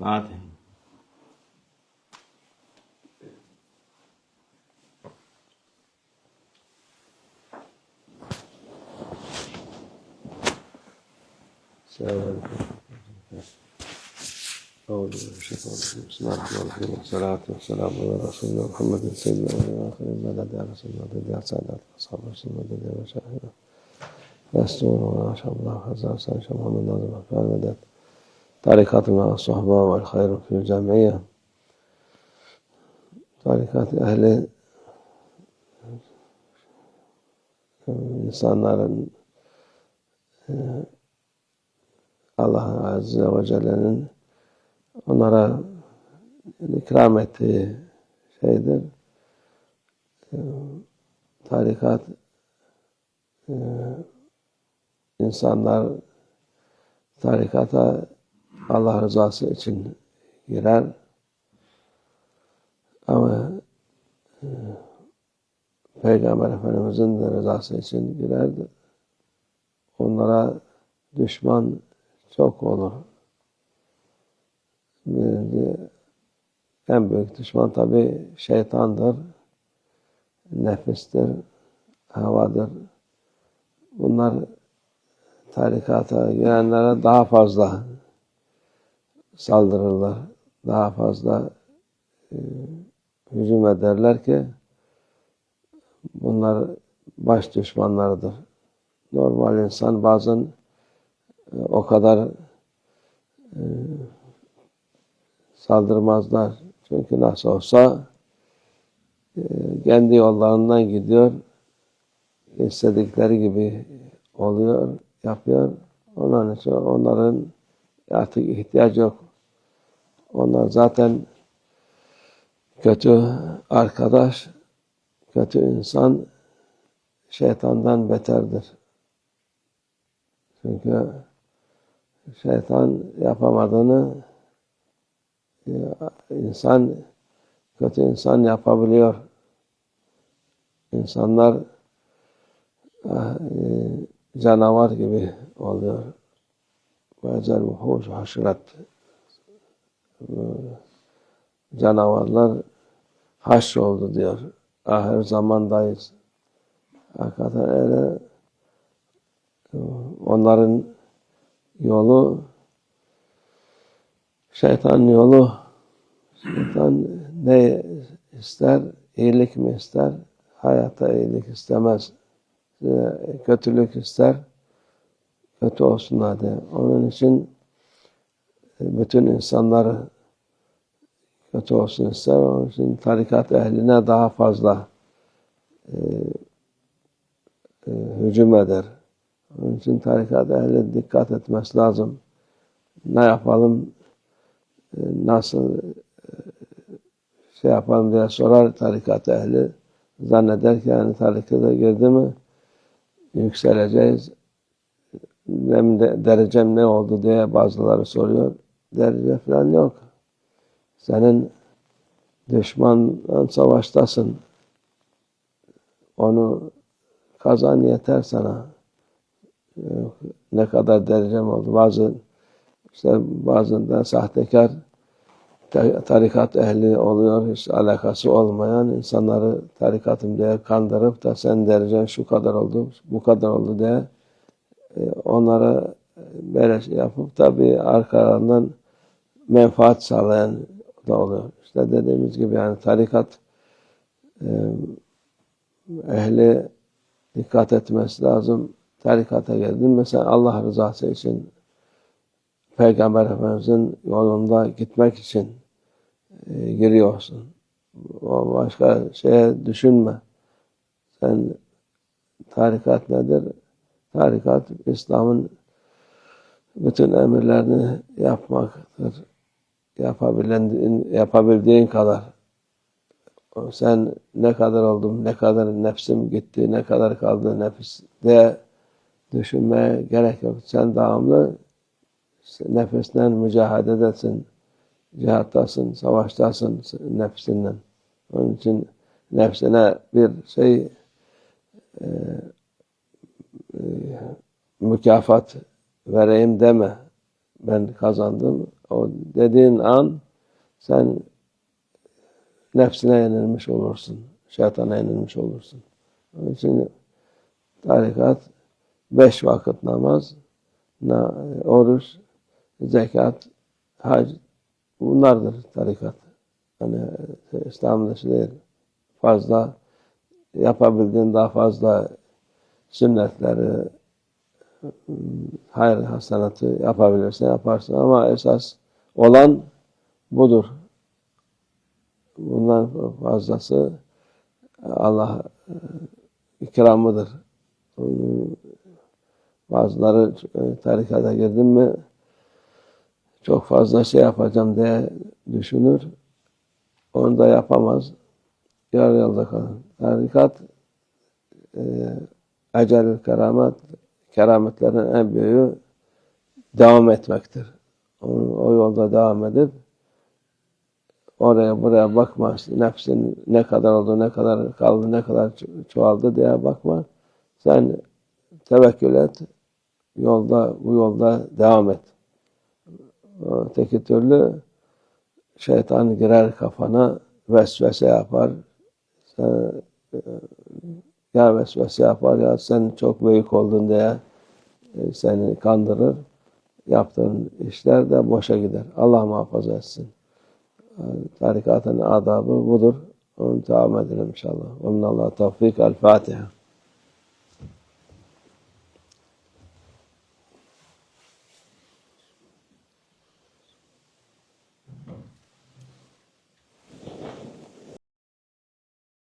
बात है بسم الله الرحمن الرحيم والصلاة والسلام على محمد سيدنا الله وبركاته. محمد Tarikat ma sohba vel hayru fil cemiyye. Tarikat ehli insanların e, Allah Azze ve Celle'nin onlara ikram ettiği şeydir. E, tarikat e, insanlar tarikata Allah rızası için girer. Ama e, Peygamber Efendimiz'in de rızası için girerdi. Onlara düşman çok olur. Bir- En büyük düşman tabi şeytandır, nefistir, havadır. Bunlar tarikata girenlere daha fazla saldırırlar. Daha fazla e, hücum ederler ki bunlar baş düşmanlarıdır. Normal insan bazen e, o kadar e, saldırmazlar. Çünkü nasıl olsa e, kendi yollarından gidiyor. istedikleri gibi oluyor, yapıyor. Onun için onların artık ihtiyacı yok. Onlar zaten kötü arkadaş, kötü insan şeytandan beterdir. Çünkü şeytan yapamadığını ya, insan kötü insan yapabiliyor. İnsanlar ah, e, canavar gibi oluyor. Ve ezel vuhuş canavarlar haşr oldu diyor. Ahir zamandayız. Hakikaten öyle onların yolu şeytan yolu şeytan ne ister? İyilik mi ister? Hayatta iyilik istemez. Ee, Kötülük ister. Kötü olsun hadi. Onun için bütün insanları kötü olsun ister. Onun için tarikat ehline daha fazla e, e, hücum eder. Onun için tarikat ehli dikkat etmesi lazım. Ne yapalım, e, nasıl e, şey yapalım diye sorar tarikat ehli. Zanneder ki yani tarikata girdi mi yükseleceğiz. Benim de, derecem ne oldu diye bazıları soruyor. Derece falan yok. Senin düşmanla savaştasın. Onu kazan yeter sana. Ne kadar derecem oldu. Bazı işte bazen sahtekar ta- tarikat ehli oluyor. Hiç alakası olmayan insanları tarikatım diye kandırıp da sen derecen şu kadar oldu, bu kadar oldu diye e, onlara böyle şey yapıp tabi arkalarından menfaat sağlayan da oluyor. İşte dediğimiz gibi yani tarikat e, ehli dikkat etmesi lazım. Tarikata geldin mesela Allah rızası için Peygamber Efendimiz'in yolunda gitmek için e, giriyorsun. O başka şeye düşünme. Sen tarikat nedir? Tarikat İslam'ın bütün emirlerini yapmaktır. Yapabildiğin, yapabildiğin kadar. Sen ne kadar oldum, ne kadar nefsim gitti, ne kadar kaldı nefis diye düşünmeye gerek yok. Sen devamlı nefesinden mücadeledesin, cihattasın, savaştasın nefsinden. Onun için nefsine bir şey e, e, mükafat vereyim deme. Ben kazandım. O dediğin an sen nefsine yenilmiş olursun. Şeytana yenilmiş olursun. Onun için tarikat beş vakit namaz, na, oruç, zekat, hac bunlardır tarikat. Hani İslam dışı değil. Fazla yapabildiğin daha fazla sünnetleri, hayır hasenatı yapabilirsen yaparsın ama esas olan budur. Bundan fazlası Allah e, ikramıdır. Bazıları e, tarikata girdim mi çok fazla şey yapacağım diye düşünür. Onu da yapamaz. Yarı yolda kalır. Tarikat e, ecelül keramet kerametlerin en büyüğü devam etmektir. O, yolda devam edip oraya buraya bakma. Nefsin ne kadar oldu, ne kadar kaldı, ne kadar ço- çoğaldı diye bakma. Sen tevekkül et. Yolda, bu yolda devam et. Öteki türlü şeytan girer kafana, vesvese yapar. Sen, e, ya vesvese yapar ya sen çok büyük oldun diye e, seni kandırır. Yaptığın işler de boşa gider. Allah muhafaza etsin. Tarikatın adabı budur. Onu devam edelim inşallah. Ve minallah tevfik. El Fatiha.